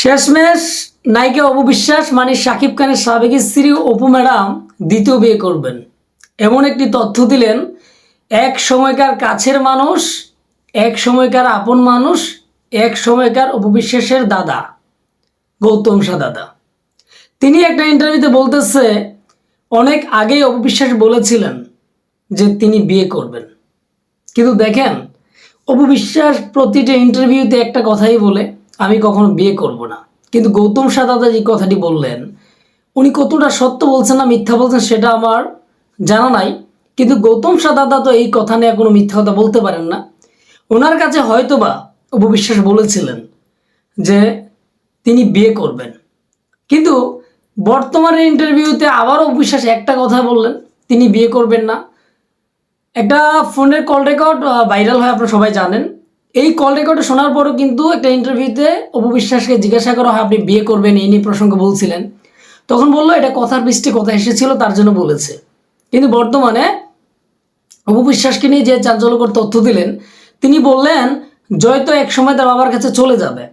শেষমেশ নায়িকা অপবিশ্বাস মানে শাকিব খানের সাবেক স্ত্রী অপু ম্যাডাম দ্বিতীয় বিয়ে করবেন। এমন একটি তথ্য দিলেন, এক সময়কার কাছের মানুষ, এক সময়কার আপন মানুষ, এক সময়কার অপবিশ্বাসের দাদা, গৌতম সা দাদা। তিনি একটা ইন্টারভিউতে বলতেছে, অনেক আগেই অপবিশ্বাস বলেছিলেন যে তিনি বিয়ে করবেন। কিন্তু দেখেন, অপু বিশ্বাস প্রতিটা ইন্টারভিউতে একটা কথাই বলে আমি কখনো বিয়ে করব না। কিন্তু গৌতম সাদাদা যে কথাটি বললেন, উনি কতটা সত্য বলছেন না মিথ্যা বলছেন সেটা আমার জানা নাই। কিন্তু গৌতম সাদাদা তো এই কথা নিয়ে কোনো মিথ্যা কথা বলতে পারেন না। ওনার কাছে হয়তোবা অপু বিশ্বাস বলেছিলেন যে তিনি বিয়ে করবেন। কিন্তু বর্তমানে ইন্টারভিউতে আবারও অবিশ্বাস একটা কথা বললেন, তিনি বিয়ে করবেন না। একটা ফোনের কল রেকর্ড ভাইরাল হয়, আপনারা সবাই জানেন। এই কল রেকর্ডে শোনার পরও কিন্তু একটা ইন্টারভিউতে অপবিশ্বাসকে জিজ্ঞাসা করা হয়, আপনি বিয়ে করবেন? এই নিয়ে প্রসঙ্গ বলছিলেন। তখন বলল, এটা কথার বৃষ্টি কথা এসেছিল তার জন্য বলেছে। কিন্তু বর্তমানে অপবিশ্বাসকে নিয়ে যে চাঞ্চল্যকর তথ্য দিলেন, তিনি বললেন, জয় তো এক সময় তার বাবার কাছে চলে যাবে।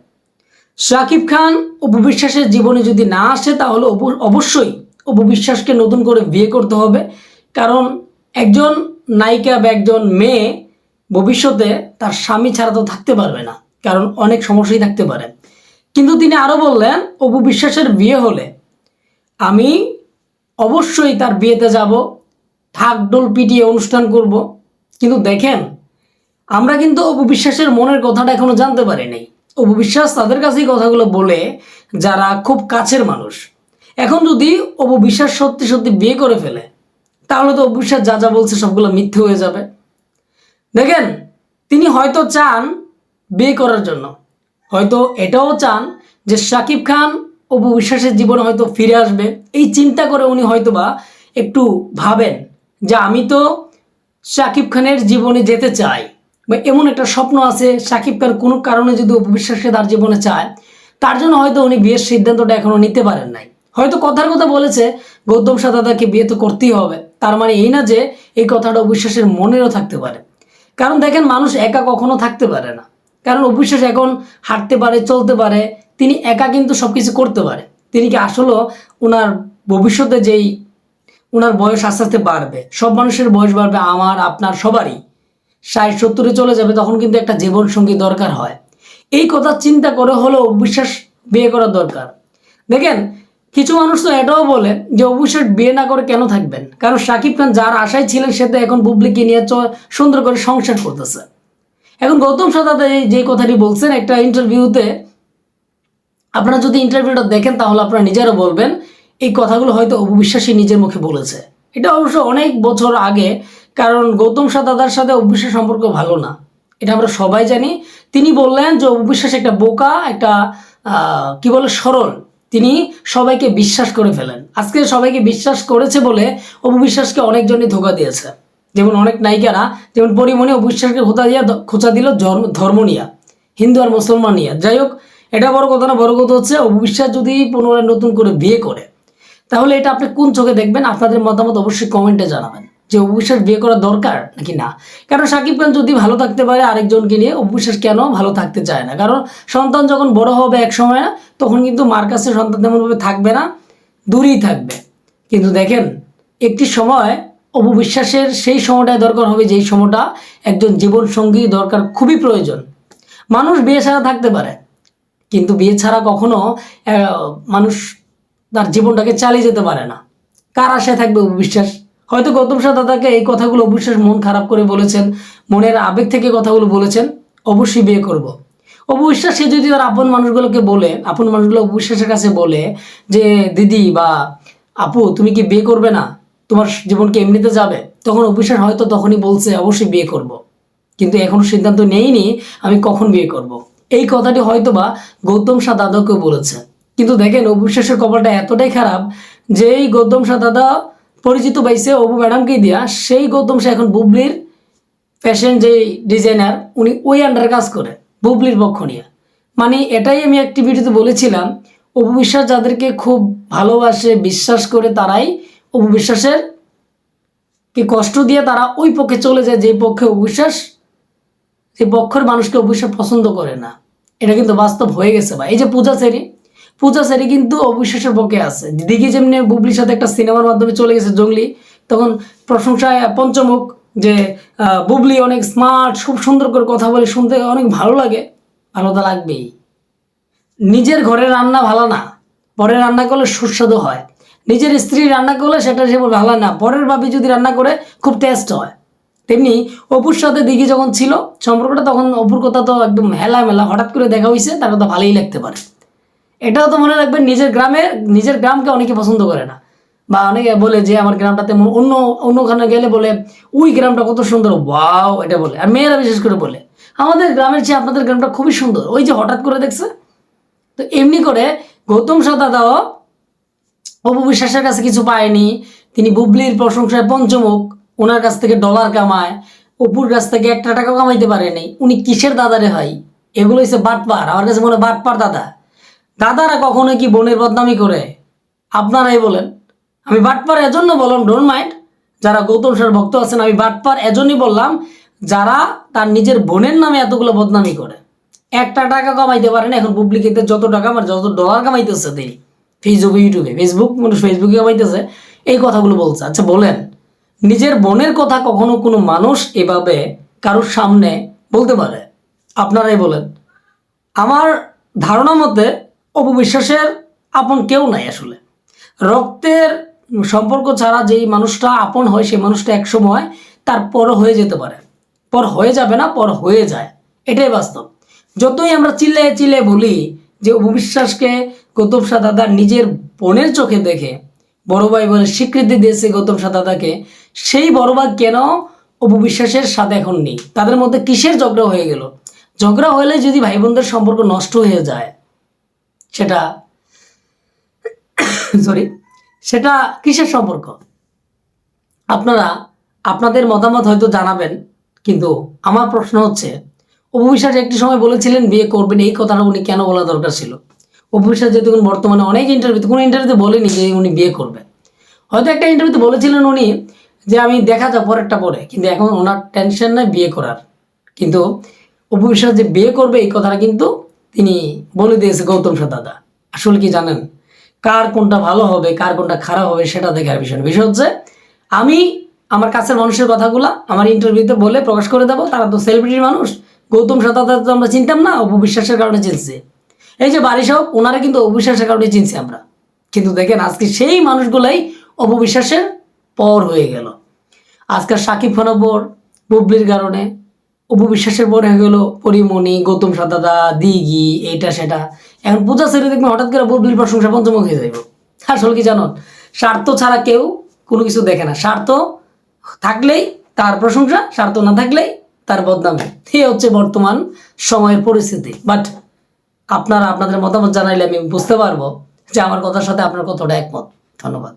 শাকিব খান অপবিশ্বাসের জীবনে যদি না আসে, তাহলে অব- অবশ্যই অপবিশ্বাসকে নতুন করে বিয়ে করতে হবে। কারণ একজন নায়িকা বা একজন মেয়ে ভবিষ্যতে তার স্বামী ছাড়া তো থাকতে পারবে না, কারণ অনেক সমস্যাই থাকতে পারে। কিন্তু তিনি আরও বললেন অপবিশ্বাসের বিয়ে হলে আমি অবশ্যই তার বিয়েতে যাব ঢাকডোল পিটিয়ে অনুষ্ঠান করব। কিন্তু দেখেন, আমরা কিন্তু অপবিশ্বাসের মনের কথাটা এখনও জানতে পারি নাই। অপবিশ্বাস তাদের কাছেই কথাগুলো বলে, যারা খুব কাছের মানুষ। এখন যদি অপবিশ্বাস সত্যি সত্যি বিয়ে করে ফেলে, তাহলে তো অপবিশ্বাস যা যা বলছে সবগুলো মিথ্যে হয়ে যাবে। দেখেন, তিনি হয়তো চান বিয়ে করার জন্য। হয়তো এটাও চান যে শাকিব খান অপু বিশ্বাসের জীবনে হয়তো ফিরে আসবে। এই চিন্তা করে উনি হয়তোবা একটু ভাবেন যে আমি তো শাকিব খানের জীবনে যেতে চাই। বা এমন একটা স্বপ্ন আছে, শাকিব খান কোনো কারণে যদি অপু বিশ্বাসকে তার জীবনে চায়, তার জন্য হয়তো উনি বিয়ের সিদ্ধান্তটা এখনও নিতে পারেন নাই। হয়তো কথার কথা বলেছে, গৌতম সাদাদাকে বিয়ে তো করতেই হবে। তার মানে এই না যে এই কথাটা অবিশ্বাসের মনেরও থাকতে পারে। কারণ দেখেন, মানুষ একা কখনো থাকতে পারে না। কারণ অবিশ্বাস এখন হাঁটতে পারে, চলতে পারে, তিনি একা কিন্তু সব কিছু করতে পারে। তিনি কি আসলেও ওনার ভবিষ্যতে যেই ওনার বয়স আস্তে আস্তে বাড়বে, সব মানুষের বয়স বাড়বে, আমার, আপনার, সবারই। ষাট, সত্তরে চলে যাবে, তখন কিন্তু একটা জীবন সঙ্গী দরকার হয়। এই কথা চিন্তা করে হলেও অবিশ্বাস বিয়ে করা দরকার। দেখেন কিছু মানুষ তো এটাও বলে যে অবিশ্বাস বিয়ে না করে কেন থাকবেন? কারণ শাকিব খান যার আশায় ছিলেন সে তো এখন বুবলিকে নিয়ে সুন্দর করে সংসার করতেছে। এখন গৌতম সাদা যে কথাটি বলছেন একটা ইন্টারভিউতে আপনারা যদি ইন্টারভিউটা দেখেন তাহলে আপনারা নিজেরা বলবেন, এই কথাগুলো হয়তো অবিশ্বাসী নিজের মুখে বলেছে। এটা অবশ্য অনেক বছর আগে, কারণ গৌতম সাদাদার সাথে অবিশ্বাস সম্পর্ক ভালো না। এটা আমরা সবাই জানি। তিনি বললেন যে অবিশ্বাস একটা বোকা, একটা কি বলে, সরল। তিনি সবাইকে বিশ্বাস করে ফেলেন। আজকে সবাইকে বিশ্বাস করেছে বলে অবিশ্বাসকে অনেকজনই ধোকা দিয়েছে। যেমন অনেক নায়িকারা, যেমন পরিমণি অবিশ্বাসকে খোঁচা দিয়া খোঁচা দিল ধর্ম নিয়া, হিন্দু আর মুসলমান নিয়ে। যাই হোক, এটা বড় কথা না বড় কথা হচ্ছে অবিশ্বাস যদি পুনরায় নতুন করে বিয়ে করে, তাহলে এটা আপনি কোন চোখে দেখবেন? আপনাদের মতামত অবশ্যই কমেন্টে জানাবেন। যে অবিশ্বাস বিয়ে করা দরকার নাকি না? কারণ সাকিব খান যদি ভালো থাকতে পারে আরেকজনকে নিয়ে অবিশ্বাস কেন ভালো থাকতে চায় না? কারণ সন্তান যখন বড় হবে এক সময় তখন কিন্তু মার কাছে সন্তান তেমনভাবে থাকবে না, দূরেই থাকবে। কিন্তু দেখেন, একটি সময় অপবিশ্বাসের সেই সময়টায় দরকার হবে, যেই সময়টা একজন জীবন সঙ্গী দরকার খুবই প্রয়োজন। মানুষ বিয়ে ছাড়া থাকতে পারে, কিন্তু বিয়ে ছাড়া কখনো মানুষ তার জীবনটাকে চালিয়ে যেতে পারে না। কার আশায় থাকবে অবিশ্বাস হয়তো গৌতম সাহা দাদাকে এই কথাগুলো অবিশ্বাস মন খারাপ করে বলেছেন, মনের আবেগ থেকে কথাগুলো বলেছেন, অবশ্যই বিয়ে করব। অবিশ্বাস সে যদি তার আপন মানুষগুলোকে বলে, আপন মানুষগুলো অবিশ্বাসের কাছে বলে যে, দিদি বা আপু, তুমি কি বিয়ে করবে না তোমার জীবন কি এমনিতে যাবে তখন অবিশ্বাস হয়তো তখনই বলছে, অবশ্যই বিয়ে করব। কিন্তু এখনও সিদ্ধান্ত নেইনি, আমি কখন বিয়ে করব। এই কথাটি হয়তোবা গৌতম শাহ দাদাকেও বলেছে কিন্তু দেখেন অবিশ্বাসের কপালটা এতটাই খারাপ যে, এই গৌতম শাহ দাদা পরিচিত পাইছে অবু ম্যাডামকেই দিয়া। সেই গৌতম সে এখন বুবলির ফ্যাশন যে ডিজাইনার উনি ওই আন্ডারে কাজ করে, বুবলির পক্ষ নিয়ে। মানে এটাই আমি একটি ভিডিওতে বলেছিলাম, অপু বিশ্বাস যাদেরকে খুব ভালোবাসে, বিশ্বাস করে তারাই অপু বিশ্বাসের কি কষ্ট দিয়ে তারা ওই পক্ষে চলে যায়, যে পক্ষে অবিশ্বাস সেই পক্ষের মানুষকে অবশ্যই পছন্দ করে না। এটা কিন্তু বাস্তব হয়ে গেছে ভাই। এই যে পূজা সেরি পূজা সেরি কিন্তু অবিশ্বাসের পক্ষে আছে। দিকে যেমনি বুবলির সাথে একটা সিনেমার মাধ্যমে চলে গেছে জঙ্গলি, তখন প্রশংসায় পঞ্চমুখ যে বুবলি অনেক স্মার্ট খুব সুন্দর করে কথা বলে, শুনতে অনেক ভালো লাগে। ভালো তো লাগবেই। নিজের ঘরে রান্না ভালো না, পরে রান্না করলে সুস্বাদু হয়। নিজের স্ত্রী রান্না করলে সেটা সে ভালো না, পরের ভাবি যদি রান্না করে, খুব টেস্ট হয়। তেমনি অপুর সাথে দিঘি যখন ছিল, সম্পর্কটা তখন অপুর কথা তো একদম হেলা মেলা হঠাৎ করে দেখা হয়েছে তার কথা ভালোই লাগতে পারে। এটাও তো মনে রাখবেন, নিজের গ্রামে, নিজের গ্রামকে অনেকে পছন্দ করে না। বা অনেকে বলে যে, আমার গ্রামটা তেমন অন্য, অন্যখানে গেলে বলে ওই গ্রামটা কত সুন্দর, ওয়াও, এটা বলে। আর মেয়েরা বিশেষ করে বলে, আমাদের গ্রামের চেয়ে আপনাদের গ্রামটা খুবই সুন্দর। ওই যে হঠাৎ করে দেখছে? তো এমনি করে গৌতম সাদাদাও অপু বিশ্বাসের কাছে কিছু পায়নি। তিনি বুবলির প্রশংসায় পঞ্চমুখ, ওনার কাছ থেকে ডলার কামায়, অপুর কাছ থেকে একটা টাকা কামাইতে পারেনি। উনি কিসের দাদারে হয় এগুলো হচ্ছে বাটপার। আমার কাছে মনে হয় বাটপার দাদা। দাদারা কখনো কি বোনের বদনামি করে? আপনারাই বলেন। আমি বাটপার এজন্য বললাম ডোন্ট মাইন্ড যারা গৌতম স্যার ভক্ত আছেন, আমি বাটপার এজন্যই বললাম, যারা তার নিজের বোনের নামে এতগুলো বদনামি করে। একটা টাকা কামাইতে পারে না, এখন পাবলিকেতে যত টাকা আমার, যত ডলার কামাইতেছে তিনি। ফেসবুকে ইউটিউবে ফেসবুক মানুষ ফেসবুকে কামাইতেছে। এই কথাগুলো বলছে। আচ্ছা বলেন, নিজের বোনের কথা কখনো কোনো মানুষ এভাবে কারোর সামনে বলতে পারে? আপনারাই বলেন। আমার ধারণা মতে অপবিশ্বাসের আপন কেউ নাই আসলে। রক্তের সম্পর্ক ছাড়া যেই মানুষটা আপন হয়, সেই মানুষটা একসময় তার পর হয়ে যেতে পারে। পর হয়ে যাবে না, পর হয়ে যায়। এটাই বাস্তব। যতই আমরা চিল্লে চিল্লে বলি যে অপবিশ্বাসকে গৌতম শাহ দাদা নিজের বোনের চোখে দেখে, বড় ভাই বলে স্বীকৃতি দিয়েছে গৌতম শাহ দাদাকে, সেই বড় ভাই কেন অপবিশ্বাসের সাথে এখন নেই? তাদের মধ্যে কিসের ঝগড়া হয়ে গেল? ঝগড়া হলে যদি ভাই বোনদের সম্পর্ক নষ্ট হয়ে যায় সেটা সরি সেটা কিসের সম্পর্ক? আপনারা, আপনাদের মতামত হয়তো জানাবেন, কিন্তু আমার প্রশ্ন হচ্ছে অপবিশ্বাস একটি সময় বলেছিলেন, বিয়ে করবেন, এই কথাটা উনি কেন বলা দরকার ছিল? অপবিশ্বাস যেহেতু বর্তমানে অনেক ইন্টারভিউতে কোনো ইন্টারভিউতে বলেনি যে উনি বিয়ে করবেন হয়তো একটা ইন্টারভিউতে বলেছিলেন উনি যে, আমি দেখা যাক পরেরটা পরে। কিন্তু এখন ওনার টেনশন নাই বিয়ে করার। কিন্তু অপবিশ্বাস যে বিয়ে করবে, এই কথাটা কিন্তু তিনি বলে দিয়েছে গৌতম দাদা। আসলে কি জানেন? কার কোনটা ভালো হবে, কার কোনটা খারাপ হবে সেটা দেখার বিষয়। বিষয় হচ্ছে, আমি আমার কাছের মানুষের কথাগুলো আমার ইন্টারভিউতে বলে প্রকাশ করে দেবো। তারা তো সেলিব্রিটির মানুষ। গৌতম সাহ তো আমরা চিনতাম না অপবিশ্বাসের কারণে চিনছি। এই যে বাড়ি সব ওনারা কিন্তু অবিশ্বাসের কারণে চিনছি আমরা। কিন্তু দেখেন, আজকে সেই মানুষগুলাই অপবিশ্বাসের পর হয়ে গেল। আজকাল সাকিব পর বুবলির কারণে। উপবিশ্বাসের পরে হয়ে গেলো পরিমণি, গৌতম সাদাদা, দিঘি, এইটা সেটা। এখন পূজা ছেড়ে দেখবেন হঠাৎ করে বুবলির প্রশংসা পঞ্চমুখ হয়ে যাইব। আসলে কি জানো? স্বার্থ ছাড়া কেউ কোনো কিছু দেখে না। স্বার্থ থাকলেই তার প্রশংসা, স্বার্থ না থাকলেই তার বদনামে। এই হচ্ছে বর্তমান সময়ের পরিস্থিতি। বাট আপনারা, আপনাদের মতামত জানাইলে আমি বুঝতে পারব যে আমার কথার সাথে আপনার কতটা একমত। ধন্যবাদ।